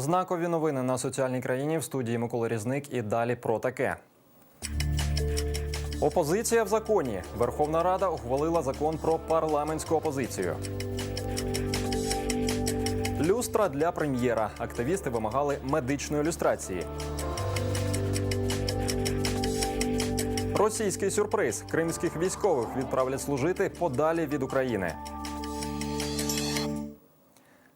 Знакові новини на соціальній країні в студії Микола Різник і далі про таке. Опозиція в законі. Верховна Рада ухвалила закон про парламентську опозицію. Люстра для прем'єра. Активісти вимагали медичної люстрації. Російський сюрприз. Кримських військових відправлять служити подалі від України.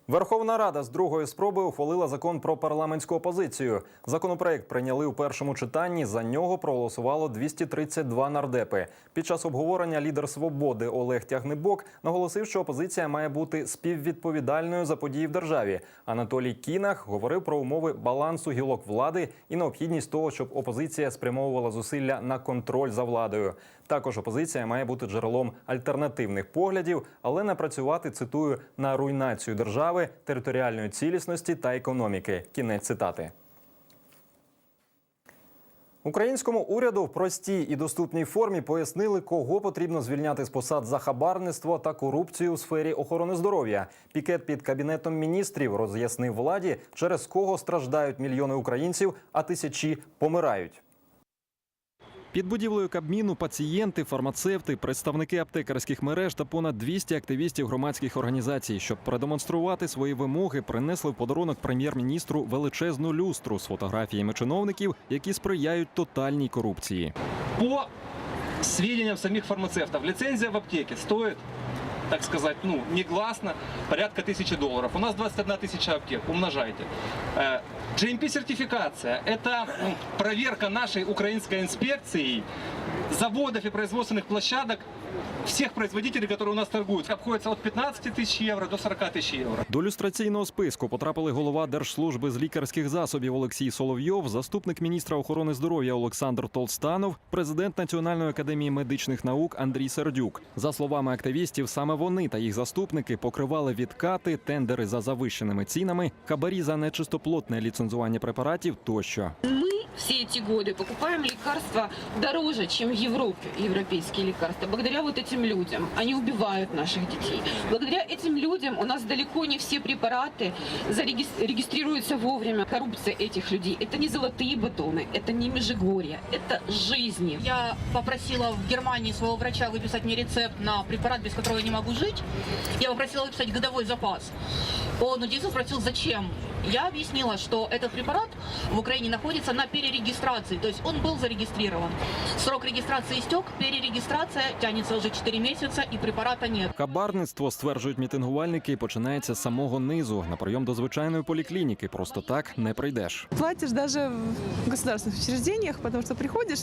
Верховна Рада з другої спроби ухвалила закон про парламентську опозицію. Законопроект прийняли у першому читанні. За нього проголосувало 232 нардепи. Під час обговорення лідер свободи Олег Тягнебок наголосив, що опозиція має бути співвідповідальною за події в державі. Анатолій Кінах говорив про умови балансу гілок влади і необхідність того, щоб опозиція спрямовувала зусилля на контроль за владою. Також опозиція має бути джерелом альтернативних поглядів, але не працювати цитую на руйнацію держави, територіальної цілісності та економіки. Кінець цитати. Українському уряду в простій і доступній формі пояснили, кого потрібно звільняти з посад за хабарництво та корупцію у сфері охорони здоров'я. Пікет під кабінетом міністрів роз'яснив владі, через кого страждають мільйони українців, а тисячі помирають. Під будівлею Кабміну пацієнти, фармацевти, представники аптекарських мереж та понад 200 активістів громадських організацій, щоб продемонструвати свої вимоги, принесли в подарунок прем'єр-міністру величезну люстру з фотографіями чиновників, які сприяють тотальній корупції. По сведениям самих фармацевтов, лицензия в аптеке стоит, так сказать, ну, негласно, порядка тысячи долларов. У нас 21 тысяча аптек, умножайте. Э, GMP-сертификация – это м, проверка нашей украинской инспекцией заводов и производственных площадок всех производителей, которые у нас торгуют. Обходится от 15 тысяч евро до 40 тысяч евро. До люстраційного списку потрапили голова Держслужби з лікарських засобів Олексій Соловйов, заступник міністра охорони здоров'я Олександр Толстанов, президент Національної академії медичних наук Андрій Сердюк. За словами активістів, саме вони та їх заступники покривали відкати, тендери за завищеними цінами, хабарі за нечистоплотне ліцензування препаратів тощо. Мы все эти годы покупаем лекарства дороже, чем в Европе, европейские лекарства, благодаря вот этим людям. Они убивают наших детей. Благодаря этим людям у нас далеко не все препараты зарегис- регистрируются вовремя. Коррупция этих людей – это не золотые батоны, это не межигорья, это жизни. Я попросила в Германии своего врача выписать мне рецепт на препарат, без которого я не могу жить. Я попросила выписать годовой запас. Он удивился, спросил, зачем. Я объяснила, что этот препарат в Украине находится на перерегистрации, то есть он был зарегистрирован. Срок регистрации истек, перерегистрация тянется уже 4 месяца и препарата нет. Хабарництво, стверджують мітингувальники, починається з самого низу. На прийом до звичайної поліклініки просто так не прийдеш. платишь даже в государственных учреждениях, потому что приходишь,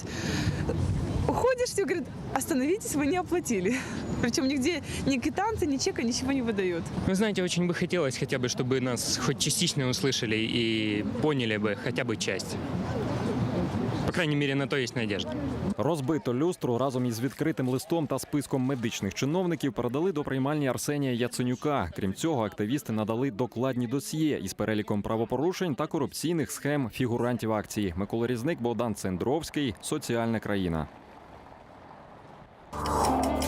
уходишь, тебе говорят, остановитесь, вы не оплатили. Причем нигде ни квитанции, ни чека, ничего не выдают. Вы знаете, очень бы хотелось хотя бы, чтобы нас хоть частично услышали и поняли бы хотя бы часть. По крайней мере, на то есть надежда. Розбиту люстру разом із відкритим листом та списком медичних чиновників передали до приймальні Арсенія Яценюка. Крім цього, активісти надали докладні досьє із переліком правопорушень та корупційних схем фігурантів акції. Микола Різник, Богдан Цендровський, Соціальна країна. you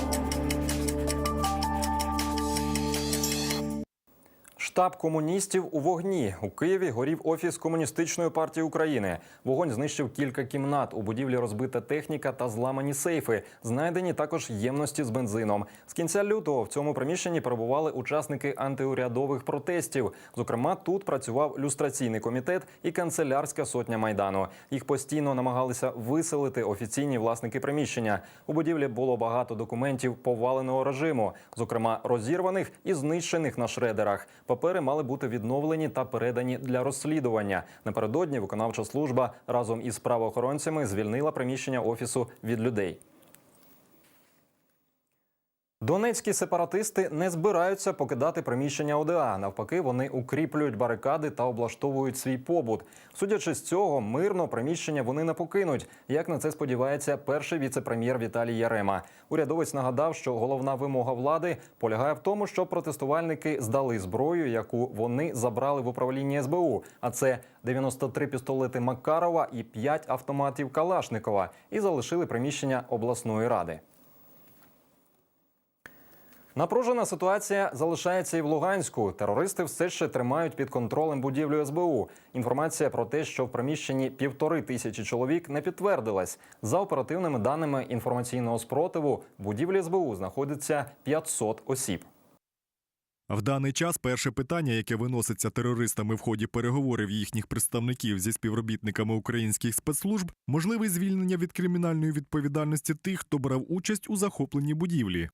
Штаб комуністів у вогні у Києві горів офіс комуністичної партії України. Вогонь знищив кілька кімнат. У будівлі розбита техніка та зламані сейфи. Знайдені також ємності з бензином. З кінця лютого в цьому приміщенні перебували учасники антиурядових протестів. Зокрема, тут працював люстраційний комітет і канцелярська сотня майдану. Їх постійно намагалися виселити офіційні власники приміщення. У будівлі було багато документів поваленого режиму, зокрема розірваних і знищених на шредерах. Папери мали бути відновлені та передані для розслідування. Напередодні виконавча служба разом із правоохоронцями звільнила приміщення офісу від людей. Донецькі сепаратисти не збираються покидати приміщення ОДА. Навпаки, вони укріплюють барикади та облаштовують свій побут. Судячи з цього, мирно приміщення вони не покинуть. Як на це сподівається перший віце-прем'єр Віталій Ярема. Урядовець нагадав, що головна вимога влади полягає в тому, що протестувальники здали зброю, яку вони забрали в управлінні СБУ. А це 93 пістолети Макарова і 5 автоматів Калашникова, і залишили приміщення обласної ради. Напружена ситуація залишається і в Луганську. Терористи все ще тримають під контролем будівлю СБУ. Інформація про те, що в приміщенні півтори тисячі чоловік, не підтвердилась. За оперативними даними інформаційного спротиву, в будівлі СБУ знаходиться 500 осіб. В даний час перше питання, яке виноситься терористами в ході переговорів їхніх представників зі співробітниками українських спецслужб, можливе звільнення від кримінальної відповідальності тих, хто брав участь у захопленні будівлі.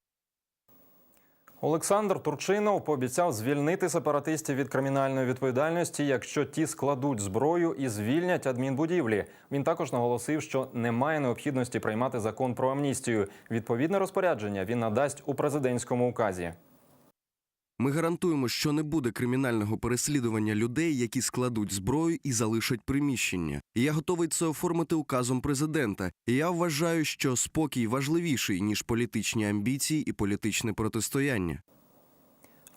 Олександр Турчинов пообіцяв звільнити сепаратистів від кримінальної відповідальності, якщо ті складуть зброю і звільнять адмінбудівлі. Він також наголосив, що немає необхідності приймати закон про амністію. Відповідне розпорядження він надасть у президентському указі. Ми гарантуємо, що не буде кримінального переслідування людей, які складуть зброю і залишать приміщення. Я готовий це оформити указом президента. Я вважаю, що спокій важливіший ніж політичні амбіції і політичне протистояння.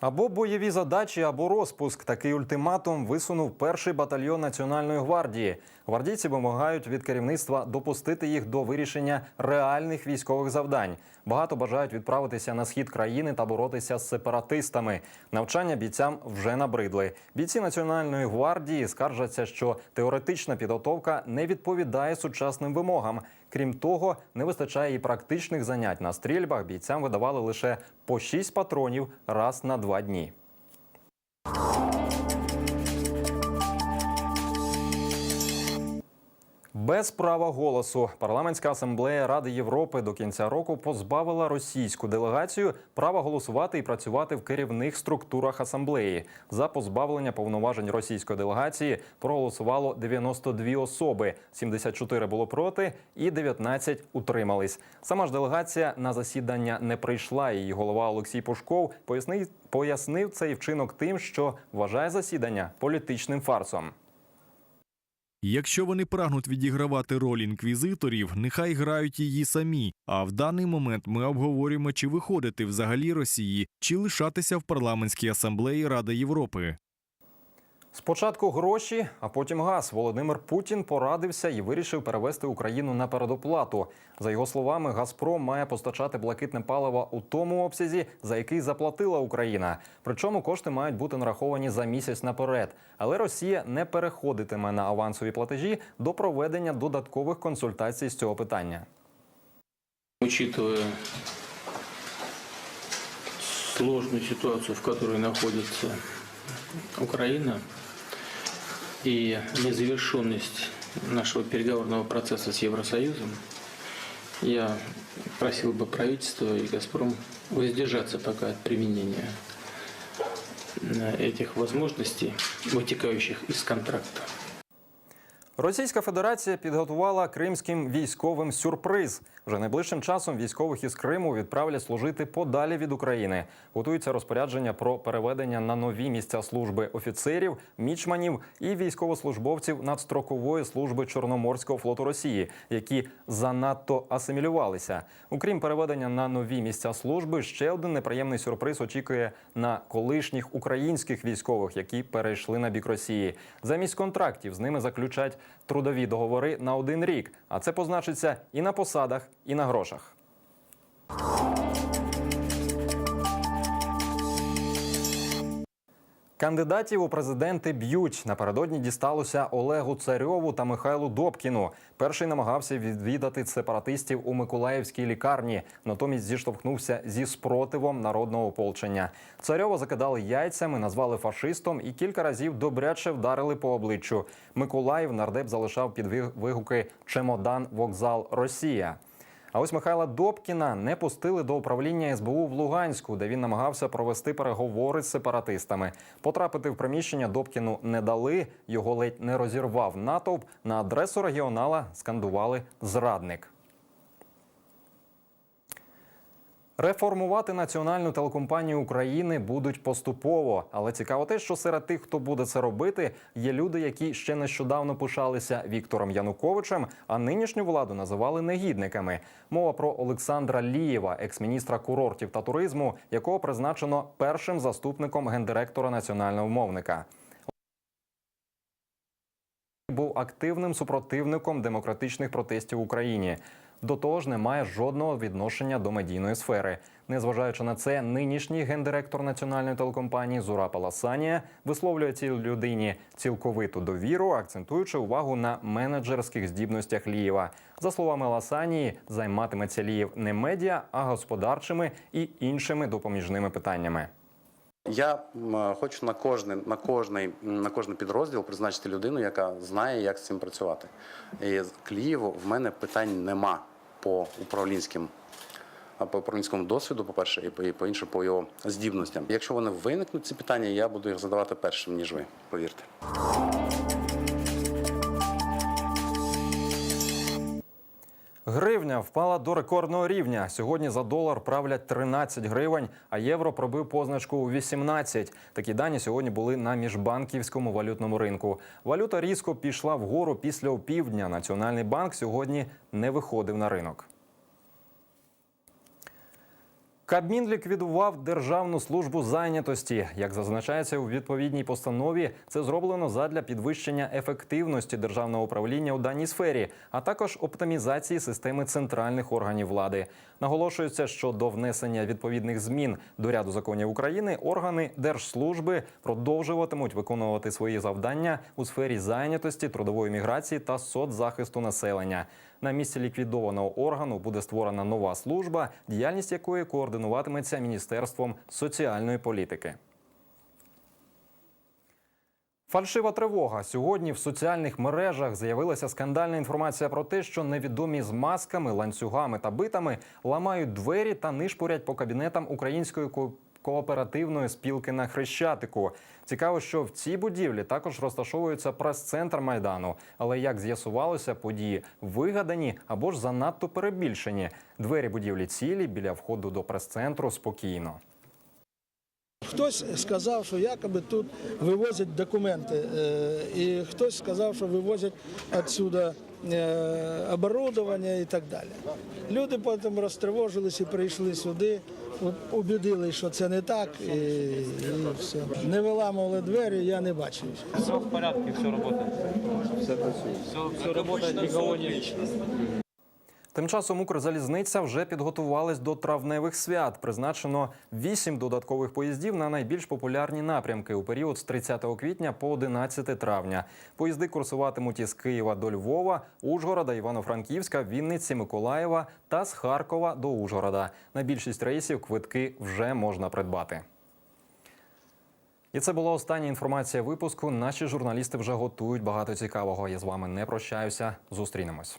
Або бойові задачі, або розпуск. Такий ультиматум висунув перший батальйон Національної гвардії. Гвардійці вимагають від керівництва допустити їх до вирішення реальних військових завдань. Багато бажають відправитися на схід країни та боротися з сепаратистами. Навчання бійцям вже набридли. Бійці Національної гвардії скаржаться, що теоретична підготовка не відповідає сучасним вимогам. Крім того, не вистачає і практичних занять на стрільбах. Бійцям видавали лише по 6 патронів раз на два дні. Без права голосу парламентська асамблея Ради Європи до кінця року позбавила російську делегацію права голосувати і працювати в керівних структурах асамблеї. За позбавлення повноважень російської делегації проголосувало 92 особи, 74 було проти і 19 утримались. Сама ж делегація на засідання не прийшла. Її голова Олексій Пушков пояснив, пояснив цей вчинок тим, що вважає засідання політичним фарсом. Якщо вони прагнуть відігравати роль інквізиторів, нехай грають її самі. А в даний момент ми обговорюємо, чи виходити взагалі Росії, чи лишатися в парламентській асамблеї Ради Європи. Спочатку гроші, а потім газ. Володимир Путін порадився і вирішив перевести Україну на передоплату. За його словами, Газпром має постачати блакитне паливо у тому обсязі, за який заплатила Україна. Причому кошти мають бути нараховані за місяць наперед. Але Росія не переходитиме на авансові платежі до проведення додаткових консультацій з цього питання. Учитывая сложную ситуацию, в которой находится Украина, и незавершенность нашего переговорного процесса с Евросоюзом, я просил бы правительство и «Газпром» воздержаться пока от применения э, этих возможностей, вытекающих из контракта. Російська Федерація підготувала кримським військовим сюрприз. Вже найближчим часом військових із Криму відправлять служити подалі від України. Готується розпорядження про переведення на нові місця служби офіцерів, мічманів і військовослужбовців надстрокової служби Чорноморського флоту Росії, які занадто асимілювалися. Окрім переведення на нові місця служби, ще один неприємний сюрприз очікує на колишніх українських військових, які перейшли на бік Росії. Замість контрактів з ними заключать трудові договори на один рік. А це позначиться і на посадах, і на грошах. Кандидатів у президенти б'ють. Напередодні дісталося Олегу Царьову та Михайлу Добкіну. Перший намагався відвідати сепаратистів у Миколаївській лікарні, натомість зіштовхнувся зі спротивом народного ополчення. Царьова закидали яйцями, назвали фашистом і кілька разів добряче вдарили по обличчю. Миколаїв нардеп залишав під вигуки Чемодан, вокзал, Росія. А ось Михайла Добкіна не пустили до управління СБУ в Луганську, де він намагався провести переговори з сепаратистами. Потрапити в приміщення Добкіну не дали. Його ледь не розірвав натовп. На адресу регіонала скандували зрадник. Реформувати національну телекомпанію України будуть поступово, але цікаво те, що серед тих, хто буде це робити, є люди, які ще нещодавно пишалися Віктором Януковичем, а нинішню владу називали негідниками. Мова про Олександра Лієва, екс-міністра курортів та туризму, якого призначено першим заступником гендиректора національного мовника. Був активним супротивником демократичних протестів в Україні. До того ж, не має жодного відношення до медійної сфери. Незважаючи на це, нинішній гендиректор національної телекомпанії Зурапа Ласанія висловлює цій людині цілковиту довіру, акцентуючи увагу на менеджерських здібностях Лієва. За словами Ласанії, займатиметься Лієв не медіа, а господарчими і іншими допоміжними питаннями. Я хочу на кожний, на кожний, на кожний підрозділ призначити людину, яка знає, як з цим працювати. І Клієву в мене питань нема по управлінським. По управлінському досвіду, по-перше, і по- і по-інше, по його здібностям. Якщо вони виникнуть, ці питання, я буду їх задавати першим, ніж ви, повірте. Гривня впала до рекордного рівня. Сьогодні за долар правлять 13 гривень, а євро пробив позначку у 18. Такі дані сьогодні були на міжбанківському валютному ринку. Валюта різко пішла вгору після опівдня. Національний банк сьогодні не виходив на ринок. Кабмін ліквідував Державну службу зайнятості. Як зазначається у відповідній постанові, це зроблено задля підвищення ефективності державного управління у даній сфері, а також оптимізації системи центральних органів влади. Наголошується, що до внесення відповідних змін до ряду законів України органи держслужби продовжуватимуть виконувати свої завдання у сфері зайнятості, трудової міграції та соцзахисту населення. На місці ліквідованого органу буде створена нова служба, діяльність якої координуватиметься Міністерством соціальної політики. Фальшива тривога. Сьогодні в соціальних мережах з'явилася скандальна інформація про те, що невідомі з масками, ланцюгами та битами ламають двері та нишпорять по кабінетам української ко- кооперативної спілки на Хрещатику. Цікаво, що в цій будівлі також розташовується прес-центр майдану. Але як з'ясувалося, події вигадані або ж занадто перебільшені. Двері будівлі цілі біля входу до прес-центру спокійно. Хтось сказав, що якоби тут вивозять документи, е, і хтось сказав, що вивозять відсюди оборудовання і так далі. Люди потім розтривожилися, прийшли сюди, убідили, убедили, що це не так, і, і все. Не виламували двері, я не бачив. Все в порядке, все работает. Все працює. Все, все работает, никого не Тим часом Укрзалізниця вже підготувалась до травневих свят. Призначено вісім додаткових поїздів на найбільш популярні напрямки у період з 30 квітня по 11 травня. Поїзди курсуватимуть із Києва до Львова, Ужгорода, Івано-Франківська, Вінниці, Миколаєва та з Харкова до Ужгорода. На більшість рейсів квитки вже можна придбати. І це була остання інформація випуску. Наші журналісти вже готують багато цікавого. Я з вами не прощаюся. Зустрінемось.